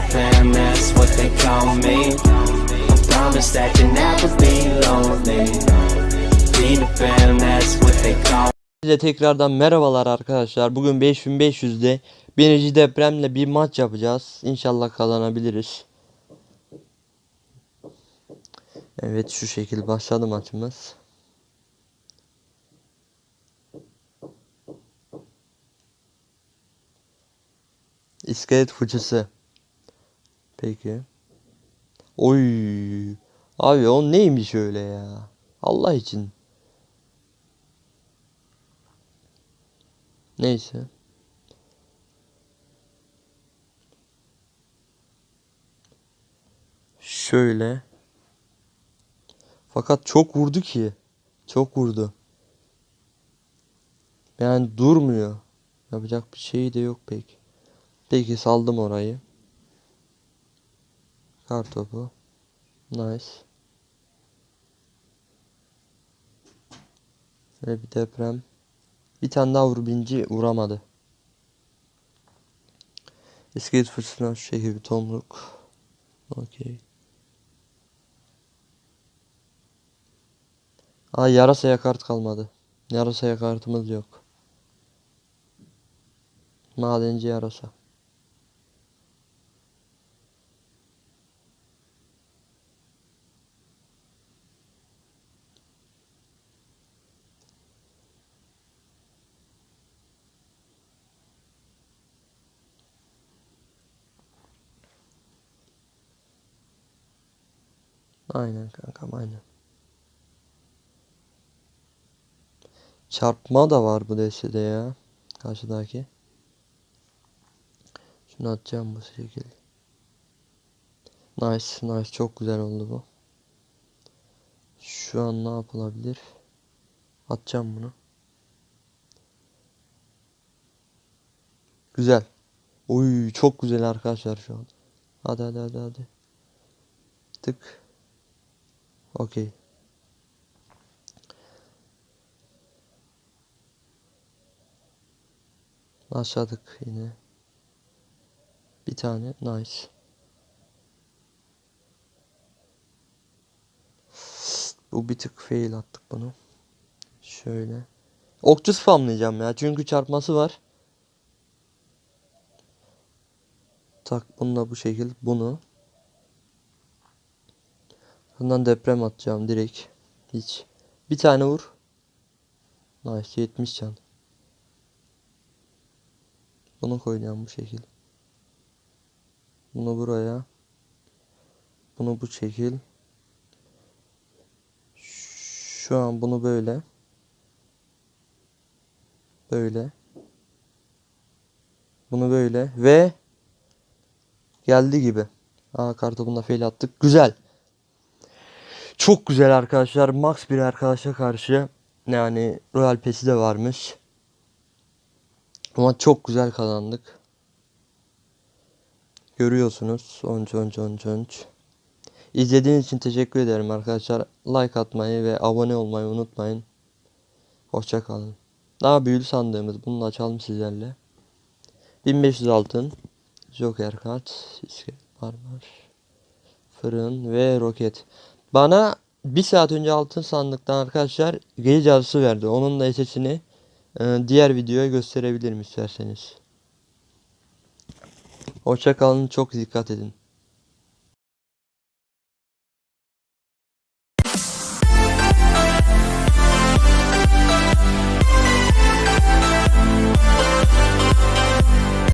Pan, that's what they call me. I promise that you'll never be lonely. Peter Pan, that's what they call Size tekrardan merhabalar arkadaşlar. Bugün 5500'de birinci depremle bir maç yapacağız. İnşallah kazanabiliriz. Evet şu şekil başladı maçımız. İskelet fıçısı. Peki. Oy. Abi o neymiş öyle ya? Allah için. Neyse. Şöyle. Fakat çok vurdu ki. Çok vurdu. Yani durmuyor. Yapacak bir şey de yok pek. Peki saldım orayı. Kartopu. Nice. Ve bir deprem. Bir tane daha vur binci vuramadı. İskelet fırtına şekilde bir tomruk. Okey. Aa yarasaya kart kalmadı. Yarasaya kartımız yok. Madenci yarasa. Aynen kankam aynen. Çarpma da var bu destede ya. Karşıdaki. Şunu atacağım bu şekilde. Nice nice çok güzel oldu bu. Şu an ne yapılabilir? Atacağım bunu. Güzel. Oy çok güzel arkadaşlar şu an. Hadi hadi hadi hadi. Tık. Okey. Başladık yine. Bir tane nice. Bu bir tık fail attık bunu. Şöyle. Okçu spamlayacağım ya çünkü çarpması var. Tak bununla bu şekil bunu. Bundan deprem atacağım direkt. Hiç. Bir tane vur. Nice 70 can. Bunu koyacağım bu şekil. Bunu buraya. Bunu bu şekil. Şu an bunu böyle. Böyle. Bunu böyle ve geldi gibi. Aa kartopunda fail attık. Güzel. Çok güzel arkadaşlar. Max bir arkadaşa karşı yani Royal Pass'i de varmış. Ama çok güzel kazandık. Görüyorsunuz. 13 13 13 13. İzlediğiniz için teşekkür ederim arkadaşlar. Like atmayı ve abone olmayı unutmayın. Hoşça kalın. Daha büyülü sandığımız. Bunu açalım sizlerle. 1500 altın. Joker kart. İskelet barbar. Fırın ve roket. Bana bir saat önce altın sandıktan arkadaşlar gece cadısı verdi. Onun da sesini e, diğer videoya gösterebilirim isterseniz. Hoşça kalın. Çok dikkat edin.